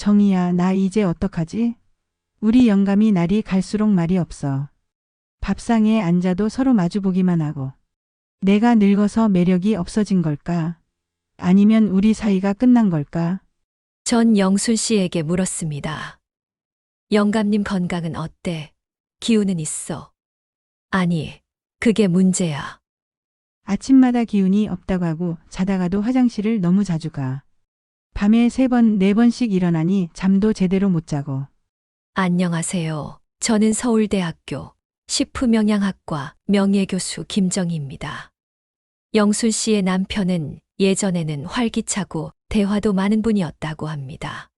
정이야, 나 이제 어떡하지? 우리 영감이 날이 갈수록 말이 없어. 밥상에 앉아도 서로 마주보기만 하고. 내가 늙어서 매력이 없어진 걸까? 아니면 우리 사이가 끝난 걸까? 전 영순 씨에게 물었습니다. 영감님 건강은 어때? 기운은 있어? 아니, 그게 문제야. 아침마다 기운이 없다고 하고 자다가도 화장실을 너무 자주 가. 밤에 세 번, 네 번씩 일어나니 잠도 제대로 못 자고. 안녕하세요. 저는 서울대학교 식품영양학과 명예교수 김정희입니다. 영순 씨의 남편은 예전에는 활기차고 대화도 많은 분이었다고 합니다.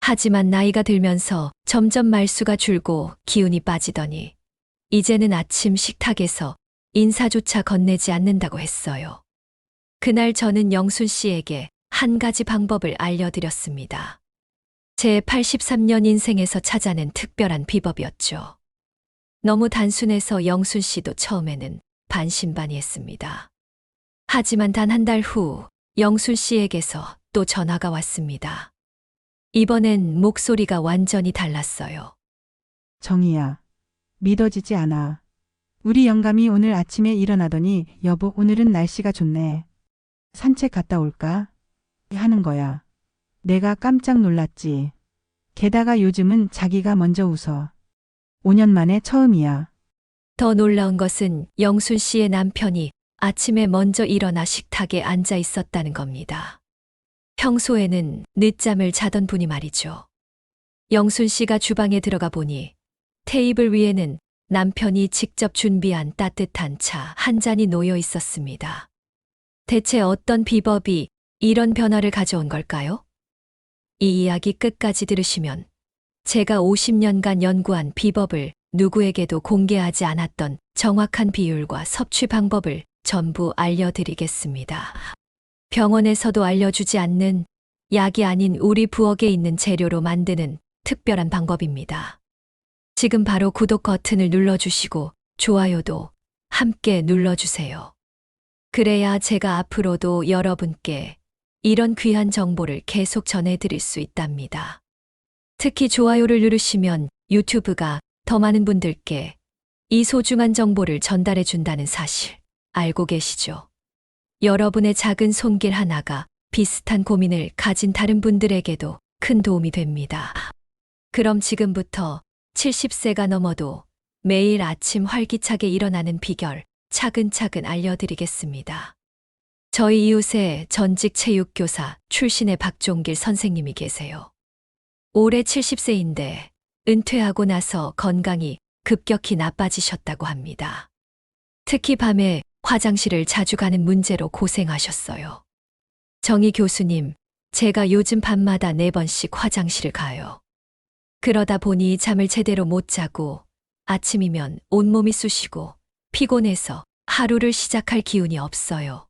하지만 나이가 들면서 점점 말수가 줄고 기운이 빠지더니 이제는 아침 식탁에서 인사조차 건네지 않는다고 했어요. 그날 저는 영순 씨에게 한 가지 방법을 알려드렸습니다. 제 83년 인생에서 찾아낸 특별한 비법이었죠. 너무 단순해서 영순 씨도 처음에는 반신반의했습니다. 하지만 단 한 달 후 영순 씨에게서 또 전화가 왔습니다. 이번엔 목소리가 완전히 달랐어요. 정이야. 믿어지지 않아. 우리 영감이 오늘 아침에 일어나더니 여보 오늘은 날씨가 좋네. 산책 갔다 올까? 하는 거야. 내가 깜짝 놀랐지. 게다가 요즘은 자기가 먼저 웃어. 5년 만에 처음이야. 더 놀라운 것은 영순 씨의 남편이 아침에 먼저 일어나 식탁에 앉아 있었다는 겁니다. 평소에는 늦잠을 자던 분이 말이죠. 영순 씨가 주방에 들어가 보니 테이블 위에는 남편이 직접 준비한 따뜻한 차 한 잔이 놓여 있었습니다. 대체 어떤 비법이 이런 변화를 가져온 걸까요? 이 이야기 끝까지 들으시면 제가 50년간 연구한 비법을 누구에게도 공개하지 않았던 정확한 비율과 섭취 방법을 전부 알려드리겠습니다. 병원에서도 알려주지 않는 약이 아닌 우리 부엌에 있는 재료로 만드는 특별한 방법입니다. 지금 바로 구독 버튼을 눌러주시고 좋아요도 함께 눌러주세요. 그래야 제가 앞으로도 여러분께 이런 귀한 정보를 계속 전해드릴 수 있답니다. 특히 좋아요를 누르시면 유튜브가 더 많은 분들께 이 소중한 정보를 전달해 준다는 사실 알고 계시죠? 여러분의 작은 손길 하나가 비슷한 고민을 가진 다른 분들에게도 큰 도움이 됩니다. 그럼 지금부터 70세가 넘어도 매일 아침 활기차게 일어나는 비결 차근차근 알려드리겠습니다. 저희 이웃에 전직 체육교사 출신의 박종길 선생님이 계세요. 올해 70세인데 은퇴하고 나서 건강이 급격히 나빠지셨다고 합니다. 특히 밤에 화장실을 자주 가는 문제로 고생하셨어요. 정희 교수님, 제가 요즘 밤마다 네 번씩 화장실을 가요. 그러다 보니 잠을 제대로 못 자고 아침이면 온몸이 쑤시고 피곤해서 하루를 시작할 기운이 없어요.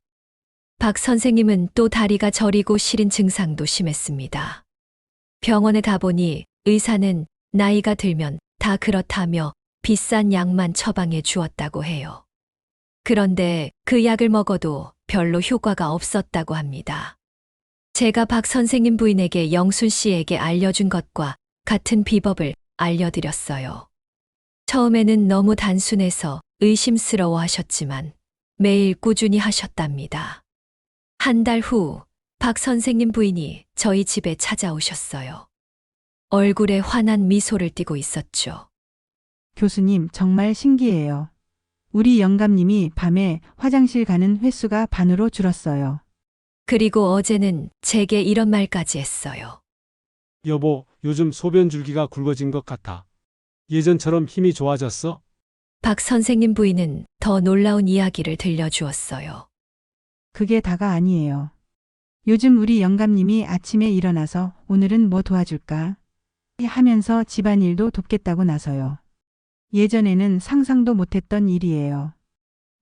박 선생님은 또 다리가 저리고 시린 증상도 심했습니다. 병원에 가보니 의사는 나이가 들면 다 그렇다며 비싼 약만 처방해 주었다고 해요. 그런데 그 약을 먹어도 별로 효과가 없었다고 합니다. 제가 박 선생님 부인에게 영순 씨에게 알려준 것과 같은 비법을 알려드렸어요. 처음에는 너무 단순해서 의심스러워 하셨지만 매일 꾸준히 하셨답니다. 한 달 후 박 선생님 부인이 저희 집에 찾아오셨어요. 얼굴에 환한 미소를 띠고 있었죠. 교수님 정말 신기해요. 우리 영감님이 밤에 화장실 가는 횟수가 반으로 줄었어요. 그리고 어제는 제게 이런 말까지 했어요. 여보, 요즘 소변 줄기가 굵어진 것 같아. 예전처럼 힘이 좋아졌어? 박 선생님 부인은 더 놀라운 이야기를 들려주었어요. 그게 다가 아니에요. 요즘 우리 영감님이 아침에 일어나서 오늘은 뭐 도와줄까? 하면서 집안일도 돕겠다고 나서요. 예전에는 상상도 못했던 일이에요.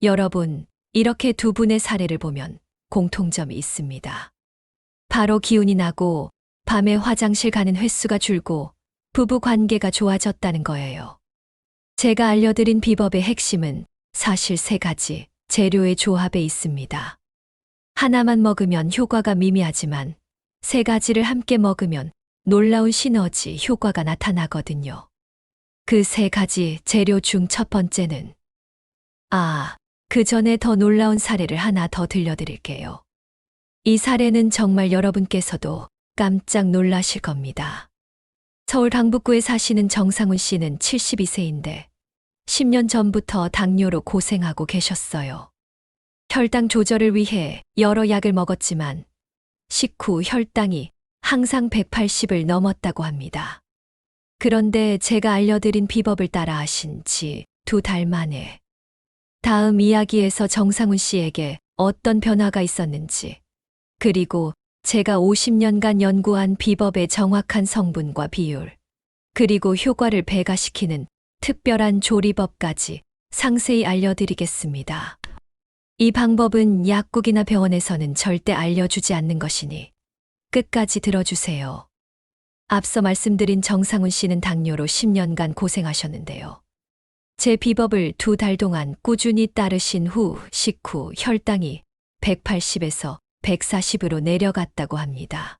여러분, 이렇게 두 분의 사례를 보면 공통점이 있습니다. 바로 기운이 나고 밤에 화장실 가는 횟수가 줄고 부부 관계가 좋아졌다는 거예요. 제가 알려드린 비법의 핵심은 사실 세 가지 재료의 조합에 있습니다. 하나만 먹으면 효과가 미미하지만 세 가지를 함께 먹으면 놀라운 시너지 효과가 나타나거든요. 그 세 가지 재료 중 첫 번째는 아, 그 전에 더 놀라운 사례를 하나 더 들려드릴게요. 이 사례는 정말 여러분께서도 깜짝 놀라실 겁니다. 서울 강북구에 사시는 정상훈 씨는 72세인데 10년 전부터 당뇨로 고생하고 계셨어요. 혈당 조절을 위해 여러 약을 먹었지만 식후 혈당이 항상 180을 넘었다고 합니다. 그런데 제가 알려드린 비법을 따라 하신 지 두 달 만에 다음 이야기에서 정상훈 씨에게 어떤 변화가 있었는지 그리고 제가 50년간 연구한 비법의 정확한 성분과 비율 그리고 효과를 배가시키는 특별한 조리법까지 상세히 알려드리겠습니다. 이 방법은 약국이나 병원에서는 절대 알려주지 않는 것이니 끝까지 들어주세요. 앞서 말씀드린 정상훈 씨는 당뇨로 10년간 고생하셨는데요. 제 비법을 두 달 동안 꾸준히 따르신 후 식후 혈당이 180에서 140으로 내려갔다고 합니다.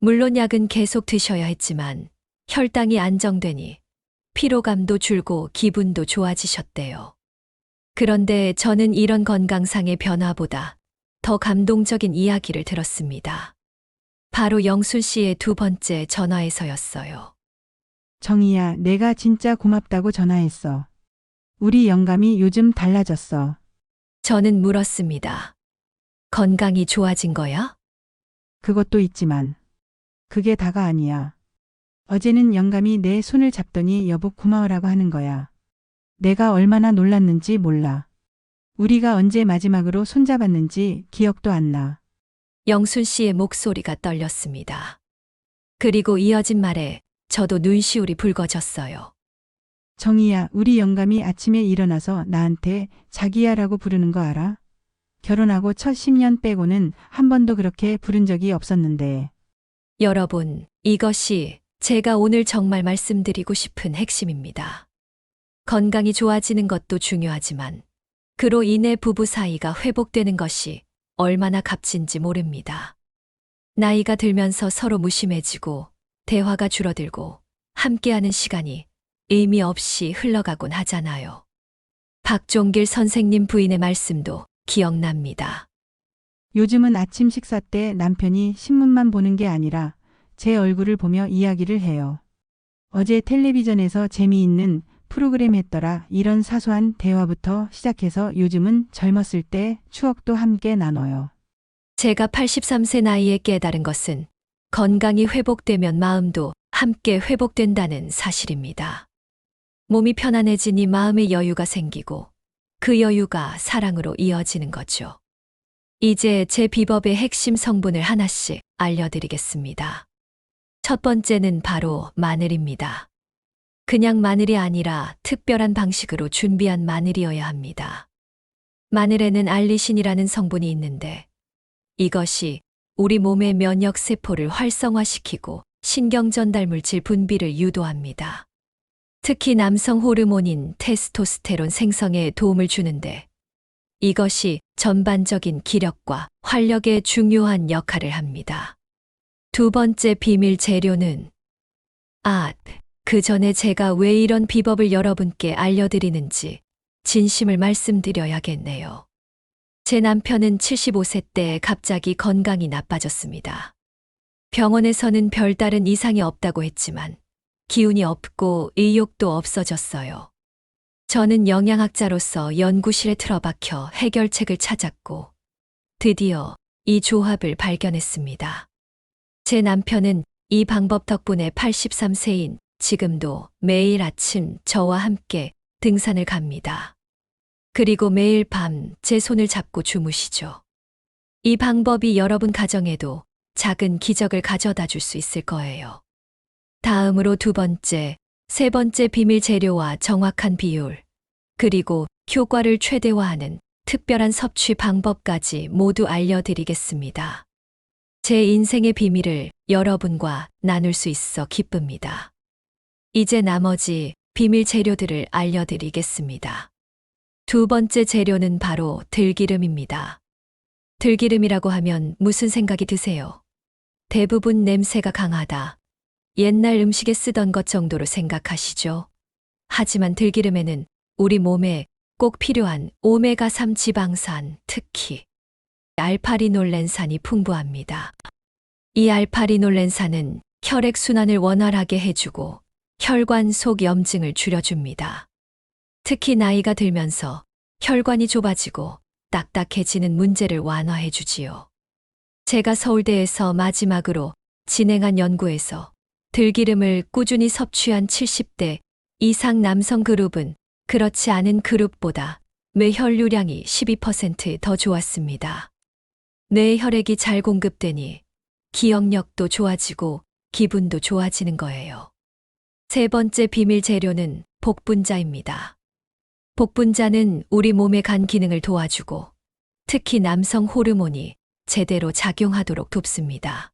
물론 약은 계속 드셔야 했지만 혈당이 안정되니 피로감도 줄고 기분도 좋아지셨대요. 그런데 저는 이런 건강상의 변화보다 더 감동적인 이야기를 들었습니다. 바로 영순 씨의 두 번째 전화에서였어요. 정희야, 내가 진짜 고맙다고 전화했어. 우리 영감이 요즘 달라졌어. 저는 물었습니다. 건강이 좋아진 거야? 그것도 있지만. 그게 다가 아니야. 어제는 영감이 내 손을 잡더니 여보 고마워라고 하는 거야. 내가 얼마나 놀랐는지 몰라. 우리가 언제 마지막으로 손잡았는지 기억도 안 나. 영순 씨의 목소리가 떨렸습니다. 그리고 이어진 말에 저도 눈시울이 붉어졌어요. 정희야, 우리 영감이 아침에 일어나서 나한테 자기야라고 부르는 거 알아? 결혼하고 첫 10년 빼고는 한 번도 그렇게 부른 적이 없었는데. 여러분, 이것이 제가 오늘 정말 말씀드리고 싶은 핵심입니다. 건강이 좋아지는 것도 중요하지만 그로 인해 부부 사이가 회복되는 것이 얼마나 값진지 모릅니다. 나이가 들면서 서로 무심해지고 대화가 줄어들고 함께하는 시간이 의미 없이 흘러가곤 하잖아요. 박종길 선생님 부인의 말씀도 기억납니다. 요즘은 아침 식사 때 남편이 신문만 보는 게 아니라 제 얼굴을 보며 이야기를 해요. 어제 텔레비전에서 재미있는 프로그램 했더라. 이런 사소한 대화부터 시작해서 요즘은 젊었을 때 추억도 함께 나눠요. 제가 83세 나이에 깨달은 것은 건강이 회복되면 마음도 함께 회복된다는 사실입니다. 몸이 편안해지니 마음의 여유가 생기고 그 여유가 사랑으로 이어지는 거죠. 이제 제 비법의 핵심 성분을 하나씩 알려드리겠습니다. 첫 번째는 바로 마늘입니다. 그냥 마늘이 아니라 특별한 방식으로 준비한 마늘이어야 합니다. 마늘에는 알리신이라는 성분이 있는데 이것이 우리 몸의 면역 세포를 활성화시키고 신경 전달 물질 분비를 유도합니다. 특히 남성 호르몬인 테스토스테론 생성에 도움을 주는데 이것이 전반적인 기력과 활력에 중요한 역할을 합니다. 두 번째 비밀 재료는 아, 그 전에 제가 왜 이런 비법을 여러분께 알려드리는지 진심을 말씀드려야겠네요. 제 남편은 75세 때 갑자기 건강이 나빠졌습니다. 병원에서는 별다른 이상이 없다고 했지만 기운이 없고 의욕도 없어졌어요. 저는 영양학자로서 연구실에 틀어박혀 해결책을 찾았고 드디어 이 조합을 발견했습니다. 제 남편은 이 방법 덕분에 83세인 지금도 매일 아침 저와 함께 등산을 갑니다. 그리고 매일 밤 제 손을 잡고 주무시죠. 이 방법이 여러분 가정에도 작은 기적을 가져다 줄 수 있을 거예요. 다음으로 두 번째, 세 번째 비밀 재료와 정확한 비율, 그리고 효과를 최대화하는 특별한 섭취 방법까지 모두 알려드리겠습니다. 제 인생의 비밀을 여러분과 나눌 수 있어 기쁩니다. 이제 나머지 비밀 재료들을 알려드리겠습니다. 두 번째 재료는 바로 들기름입니다. 들기름이라고 하면 무슨 생각이 드세요? 대부분 냄새가 강하다, 옛날 음식에 쓰던 것 정도로 생각하시죠. 하지만 들기름에는 우리 몸에 꼭 필요한 오메가3 지방산, 특히 알파리놀렌산이 풍부합니다. 이 알파리놀렌산은 혈액순환을 원활하게 해주고 혈관 속 염증을 줄여줍니다. 특히 나이가 들면서 혈관이 좁아지고 딱딱해지는 문제를 완화해 주지요. 제가 서울대에서 마지막으로 진행한 연구에서 들기름을 꾸준히 섭취한 70대 이상 남성 그룹은 그렇지 않은 그룹보다 뇌 혈류량이 12%더 좋았습니다. 뇌 혈액이 잘 공급되니 기억력도 좋아지고 기분도 좋아지는 거예요. 세 번째 비밀 재료는 복분자입니다. 복분자는 우리 몸의 간 기능을 도와주고 특히 남성 호르몬이 제대로 작용하도록 돕습니다.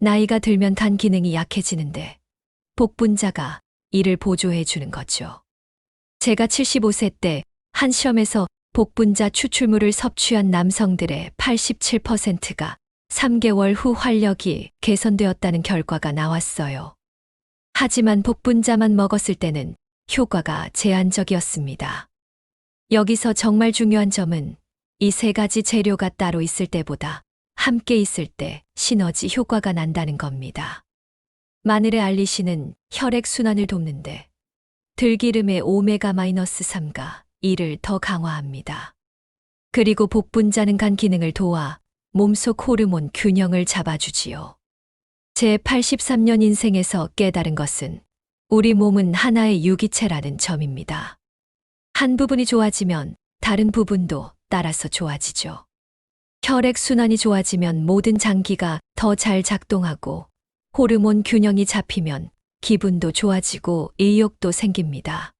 나이가 들면 간 기능이 약해지는데 복분자가 이를 보조해 주는 거죠. 제가 75세 때 한 시험에서 복분자 추출물을 섭취한 남성들의 87%가 3개월 후 활력이 개선되었다는 결과가 나왔어요. 하지만 복분자만 먹었을 때는 효과가 제한적이었습니다. 여기서 정말 중요한 점은 이 세 가지 재료가 따로 있을 때보다 함께 있을 때 시너지 효과가 난다는 겁니다. 마늘의 알리신은 혈액 순환을 돕는데 들기름의 오메가-3가 이를 더 강화합니다. 그리고 복분자는 간 기능을 도와 몸속 호르몬 균형을 잡아주지요. 제 83년 인생에서 깨달은 것은 우리 몸은 하나의 유기체라는 점입니다. 한 부분이 좋아지면 다른 부분도 따라서 좋아지죠. 혈액 순환이 좋아지면 모든 장기가 더 잘 작동하고 호르몬 균형이 잡히면 기분도 좋아지고 의욕도 생깁니다.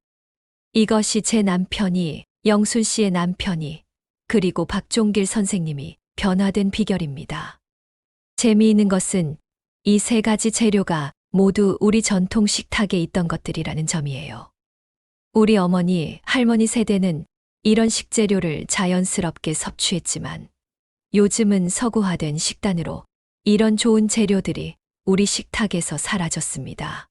이것이 제 남편이, 영순 씨의 남편이, 그리고 박종길 선생님이 변화된 비결입니다. 재미있는 것은 이 세 가지 재료가 모두 우리 전통 식탁에 있던 것들이라는 점이에요. 우리 어머니, 할머니 세대는 이런 식재료를 자연스럽게 섭취했지만 요즘은 서구화된 식단으로 이런 좋은 재료들이 우리 식탁에서 사라졌습니다.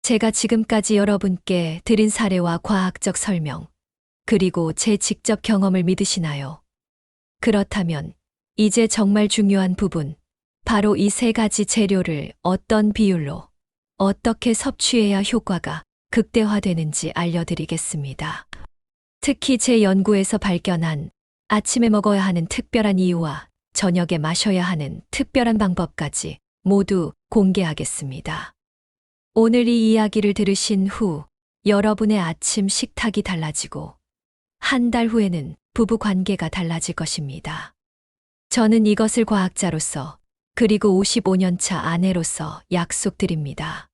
제가 지금까지 여러분께 드린 사례와 과학적 설명, 그리고 제 직접 경험을 믿으시나요? 그렇다면 이제 정말 중요한 부분, 바로 이 세 가지 재료를 어떤 비율로 어떻게 섭취해야 효과가 극대화되는지 알려드리겠습니다. 특히 제 연구에서 발견한 아침에 먹어야 하는 특별한 이유와 저녁에 마셔야 하는 특별한 방법까지 모두 공개하겠습니다. 오늘 이 이야기를 들으신 후 여러분의 아침 식탁이 달라지고 한 달 후에는 부부 관계가 달라질 것입니다. 저는 이것을 과학자로서 그리고 55년차 아내로서 약속드립니다.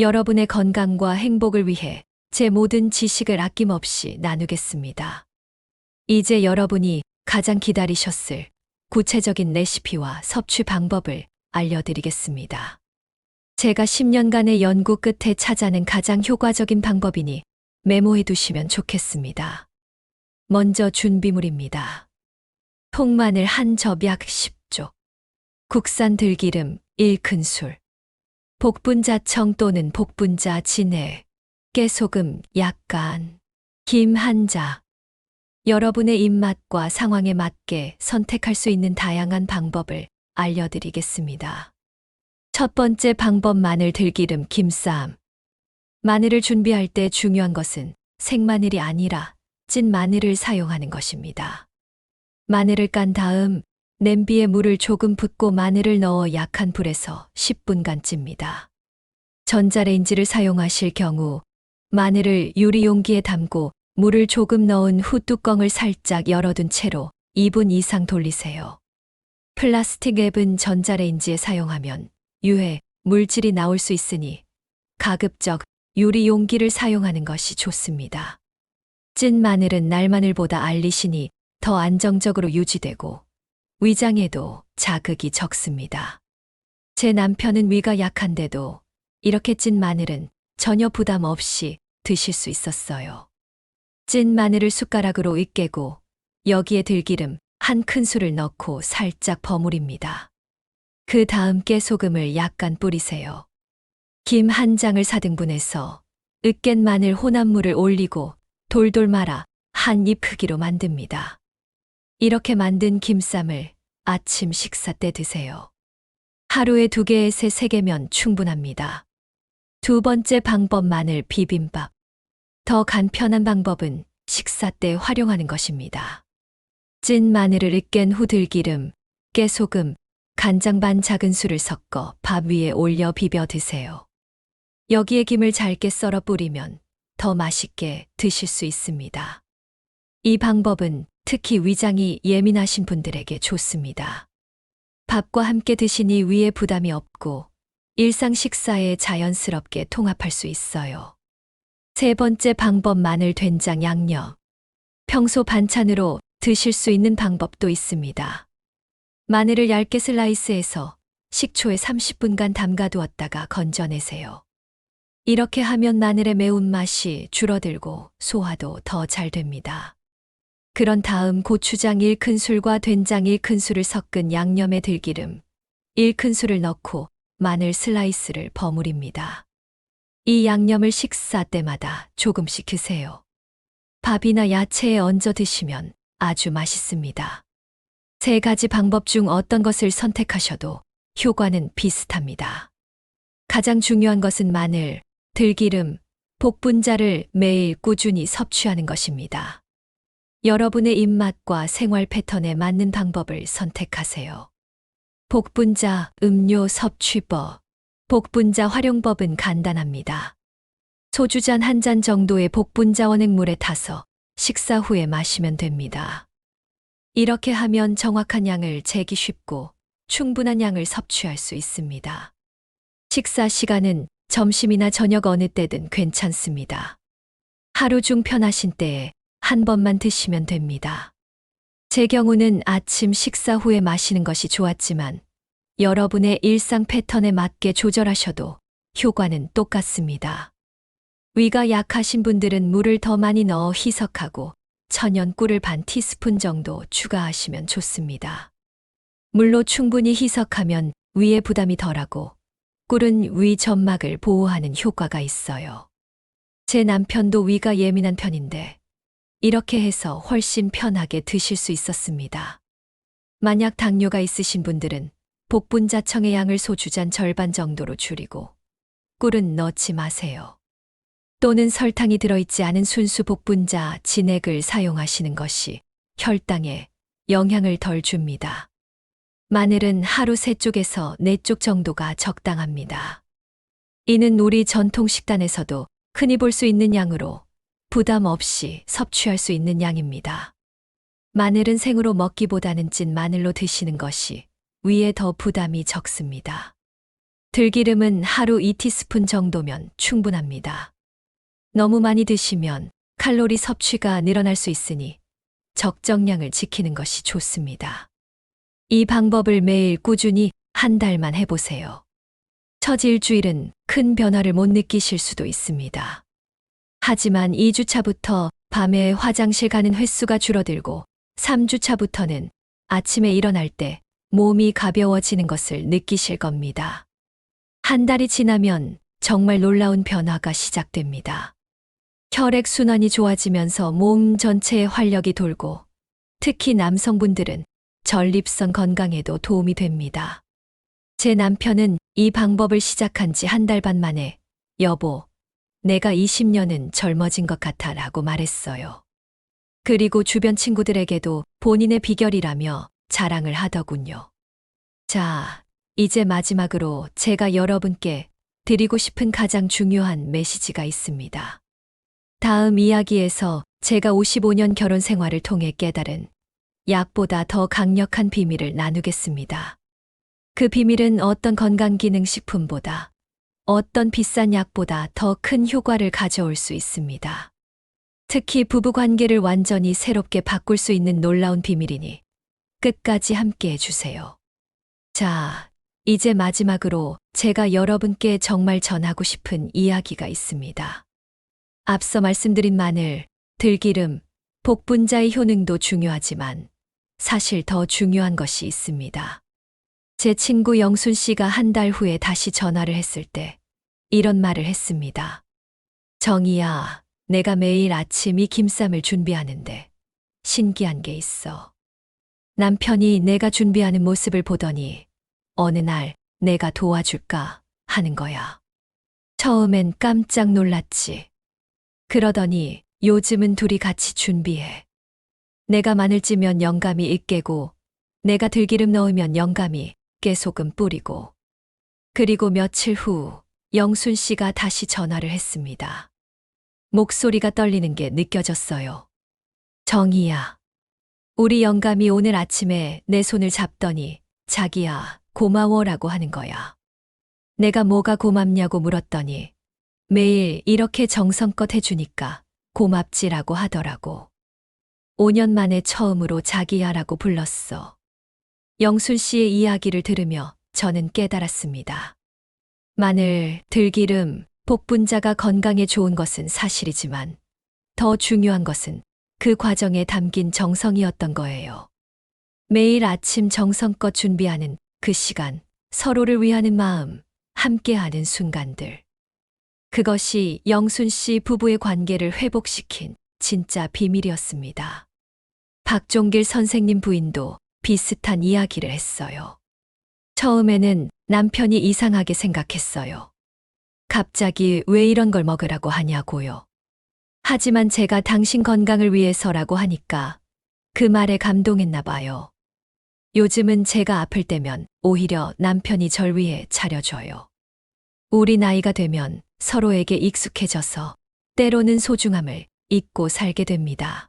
여러분의 건강과 행복을 위해 제 모든 지식을 아낌없이 나누겠습니다. 이제 여러분이 가장 기다리셨을 구체적인 레시피와 섭취 방법을 알려드리겠습니다. 제가 10년간의 연구 끝에 찾아낸 가장 효과적인 방법이니 메모해 두시면 좋겠습니다. 먼저 준비물입니다. 통마늘 한 접 약 10쪽, 국산 들기름 1큰술, 복분자청 또는 복분자 진액, 깨소금 약간, 김 한 자. 여러분의 입맛과 상황에 맞게 선택할 수 있는 다양한 방법을 알려드리겠습니다. 첫 번째 방법 마늘 들기름 김쌈. 마늘을 준비할 때 중요한 것은 생마늘이 아니라 찐 마늘을 사용하는 것입니다. 마늘을 깐 다음 냄비에 물을 조금 붓고 마늘을 넣어 약한 불에서 10분간 찝니다. 전자레인지를 사용하실 경우 마늘을 유리 용기에 담고 물을 조금 넣은 후 뚜껑을 살짝 열어둔 채로 2분 이상 돌리세요. 플라스틱 앱은 전자레인지에 사용하면 유해, 물질이 나올 수 있으니 가급적 유리 용기를 사용하는 것이 좋습니다. 찐 마늘은 날 마늘보다 알리신이 더 안정적으로 유지되고 위장에도 자극이 적습니다. 제 남편은 위가 약한데도 이렇게 찐 마늘은 전혀 부담 없이 드실 수 있었어요. 찐 마늘을 숟가락으로 으깨고 여기에 들기름 한 큰술을 넣고 살짝 버무립니다. 그 다음 깨소금을 약간 뿌리세요. 김 한 장을 사등분해서 으깬 마늘 혼합물을 올리고 돌돌 말아 한 입 크기로 만듭니다. 이렇게 만든 김쌈을 아침 식사 때 드세요. 하루에 두 개에서 세 개면 충분합니다. 두 번째 방법 마늘 비빔밥. 더 간편한 방법은 식사 때 활용하는 것입니다. 찐 마늘을 으깬 후 들기름, 깨소금, 간장 반 작은 술을 섞어 밥 위에 올려 비벼 드세요. 여기에 김을 잘게 썰어 뿌리면 더 맛있게 드실 수 있습니다. 이 방법은 특히 위장이 예민하신 분들에게 좋습니다. 밥과 함께 드시니 위에 부담이 없고 일상 식사에 자연스럽게 통합할 수 있어요. 세 번째 방법 마늘 된장 양념. 평소 반찬으로 드실 수 있는 방법도 있습니다. 마늘을 얇게 슬라이스해서 식초에 30분간 담가두었다가 건져내세요. 이렇게 하면 마늘의 매운맛이 줄어들고 소화도 더 잘 됩니다. 그런 다음 고추장 1큰술과 된장 1큰술을 섞은 양념에 들기름 1큰술을 넣고 마늘 슬라이스를 버무립니다. 이 양념을 식사 때마다 조금씩 드세요. 밥이나 야채에 얹어 드시면 아주 맛있습니다. 세 가지 방법 중 어떤 것을 선택하셔도 효과는 비슷합니다. 가장 중요한 것은 마늘, 들기름, 복분자를 매일 꾸준히 섭취하는 것입니다. 여러분의 입맛과 생활 패턴에 맞는 방법을 선택하세요. 복분자 음료 섭취법. 복분자 활용법은 간단합니다. 소주잔 한 잔 정도의 복분자 원액물에 타서 식사 후에 마시면 됩니다. 이렇게 하면 정확한 양을 재기 쉽고 충분한 양을 섭취할 수 있습니다. 식사 시간은 점심이나 저녁 어느 때든 괜찮습니다. 하루 중 편하신 때에 한 번만 드시면 됩니다. 제 경우는 아침 식사 후에 마시는 것이 좋았지만 여러분의 일상 패턴에 맞게 조절하셔도 효과는 똑같습니다. 위가 약하신 분들은 물을 더 많이 넣어 희석하고 천연 꿀을 반 티스푼 정도 추가하시면 좋습니다. 물로 충분히 희석하면 위에 부담이 덜하고 꿀은 위 점막을 보호하는 효과가 있어요. 제 남편도 위가 예민한 편인데 이렇게 해서 훨씬 편하게 드실 수 있었습니다. 만약 당뇨가 있으신 분들은 복분자청의 양을 소주잔 절반 정도로 줄이고 꿀은 넣지 마세요. 또는 설탕이 들어있지 않은 순수 복분자 진액을 사용하시는 것이 혈당에 영향을 덜 줍니다. 마늘은 하루 세 쪽에서 네 쪽 정도가 적당합니다. 이는 우리 전통 식단에서도 흔히 볼 수 있는 양으로 부담 없이 섭취할 수 있는 양입니다. 마늘은 생으로 먹기보다는 찐 마늘로 드시는 것이 위에 더 부담이 적습니다. 들기름은 하루 2티스푼 정도면 충분합니다. 너무 많이 드시면 칼로리 섭취가 늘어날 수 있으니 적정량을 지키는 것이 좋습니다. 이 방법을 매일 꾸준히 한 달만 해보세요. 첫 일주일은 큰 변화를 못 느끼실 수도 있습니다. 하지만 2주차부터 밤에 화장실 가는 횟수가 줄어들고 3주차부터는 아침에 일어날 때 몸이 가벼워지는 것을 느끼실 겁니다. 한 달이 지나면 정말 놀라운 변화가 시작됩니다. 혈액 순환이 좋아지면서 몸 전체에 활력이 돌고 특히 남성분들은 전립선 건강에도 도움이 됩니다. 제 남편은 이 방법을 시작한 지 한 달 반 만에 여보, 내가 20년은 젊어진 것 같아 라고 말했어요. 그리고 주변 친구들에게도 본인의 비결이라며 자랑을 하더군요. 자, 이제 마지막으로 제가 여러분께 드리고 싶은 가장 중요한 메시지가 있습니다. 다음 이야기에서 제가 55년 결혼 생활을 통해 깨달은 약보다 더 강력한 비밀을 나누겠습니다. 그 비밀은 어떤 건강기능식품보다 어떤 비싼 약보다 더 큰 효과를 가져올 수 있습니다. 특히 부부 관계를 완전히 새롭게 바꿀 수 있는 놀라운 비밀이니 끝까지 함께 해주세요. 자, 이제 마지막으로 제가 여러분께 정말 전하고 싶은 이야기가 있습니다. 앞서 말씀드린 마늘, 들기름, 복분자의 효능도 중요하지만 사실 더 중요한 것이 있습니다. 제 친구 영순 씨가 한 달 후에 다시 전화를 했을 때 이런 말을 했습니다. 정이야, 내가 매일 아침 이 김쌈을 준비하는데 신기한 게 있어. 남편이 내가 준비하는 모습을 보더니 어느 날 내가 도와줄까 하는 거야. 처음엔 깜짝 놀랐지. 그러더니 요즘은 둘이 같이 준비해. 내가 마늘 찌면 영감이 으깨고, 내가 들기름 넣으면 영감이 깨소금 뿌리고. 그리고 며칠 후 영순 씨가 다시 전화를 했습니다. 목소리가 떨리는 게 느껴졌어요. 정이야. 우리 영감이 오늘 아침에 내 손을 잡더니 자기야, 고마워라고 하는 거야. 내가 뭐가 고맙냐고 물었더니 매일 이렇게 정성껏 해주니까 고맙지라고 하더라고. 5년 만에 처음으로 자기야라고 불렀어. 영순 씨의 이야기를 들으며 저는 깨달았습니다. 마늘, 들기름, 복분자가 건강에 좋은 것은 사실이지만 더 중요한 것은 그 과정에 담긴 정성이었던 거예요. 매일 아침 정성껏 준비하는 그 시간, 서로를 위하는 마음, 함께하는 순간들. 그것이 영순 씨 부부의 관계를 회복시킨 진짜 비밀이었습니다. 박종길 선생님 부인도 비슷한 이야기를 했어요. 처음에는 남편이 이상하게 생각했어요. 갑자기 왜 이런 걸 먹으라고 하냐고요. 하지만 제가 당신 건강을 위해서라고 하니까 그 말에 감동했나 봐요. 요즘은 제가 아플 때면 오히려 남편이 절 위해 차려줘요. 우리 나이가 되면 서로에게 익숙해져서 때로는 소중함을 잊고 살게 됩니다.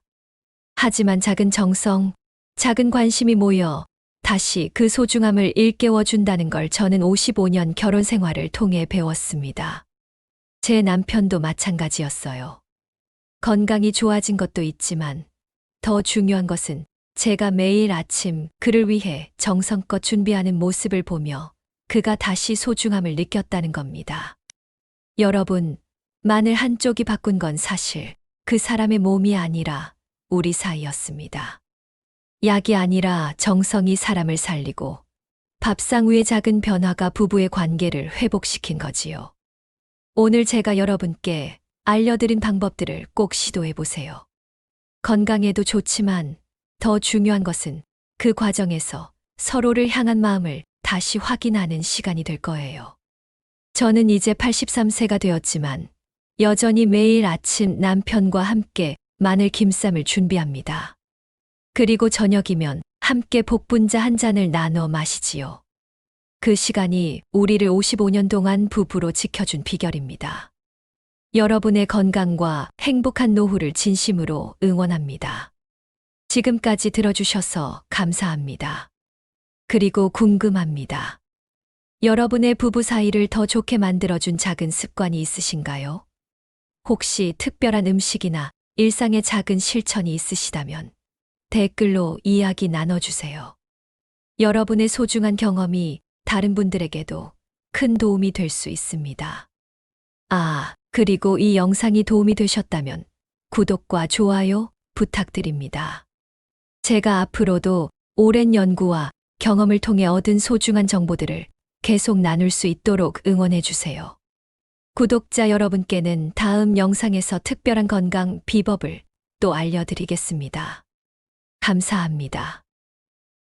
하지만 작은 정성, 작은 관심이 모여 다시 그 소중함을 일깨워 준다는 걸 저는 55년 결혼 생활을 통해 배웠습니다. 제 남편도 마찬가지였어요. 건강이 좋아진 것도 있지만 더 중요한 것은 제가 매일 아침 그를 위해 정성껏 준비하는 모습을 보며 그가 다시 소중함을 느꼈다는 겁니다. 여러분, 마늘 한쪽이 바꾼 건 사실 그 사람의 몸이 아니라 우리 사이였습니다. 약이 아니라 정성이 사람을 살리고 밥상 위의 작은 변화가 부부의 관계를 회복시킨 거지요. 오늘 제가 여러분께 알려드린 방법들을 꼭 시도해 보세요. 건강에도 좋지만 더 중요한 것은 그 과정에서 서로를 향한 마음을 다시 확인하는 시간이 될 거예요. 저는 이제 83세가 되었지만 여전히 매일 아침 남편과 함께 마늘 김쌈을 준비합니다. 그리고 저녁이면 함께 복분자 한 잔을 나눠 마시지요. 그 시간이 우리를 55년 동안 부부로 지켜준 비결입니다. 여러분의 건강과 행복한 노후를 진심으로 응원합니다. 지금까지 들어주셔서 감사합니다. 그리고 궁금합니다. 여러분의 부부 사이를 더 좋게 만들어준 작은 습관이 있으신가요? 혹시 특별한 음식이나 일상의 작은 실천이 있으시다면 댓글로 이야기 나눠주세요. 여러분의 소중한 경험이 다른 분들에게도 큰 도움이 될 수 있습니다. 아, 그리고 이 영상이 도움이 되셨다면 구독과 좋아요 부탁드립니다. 제가 앞으로도 오랜 연구와 경험을 통해 얻은 소중한 정보들을 계속 나눌 수 있도록 응원해 주세요. 구독자 여러분께는 다음 영상에서 특별한 건강 비법을 또 알려드리겠습니다. 감사합니다.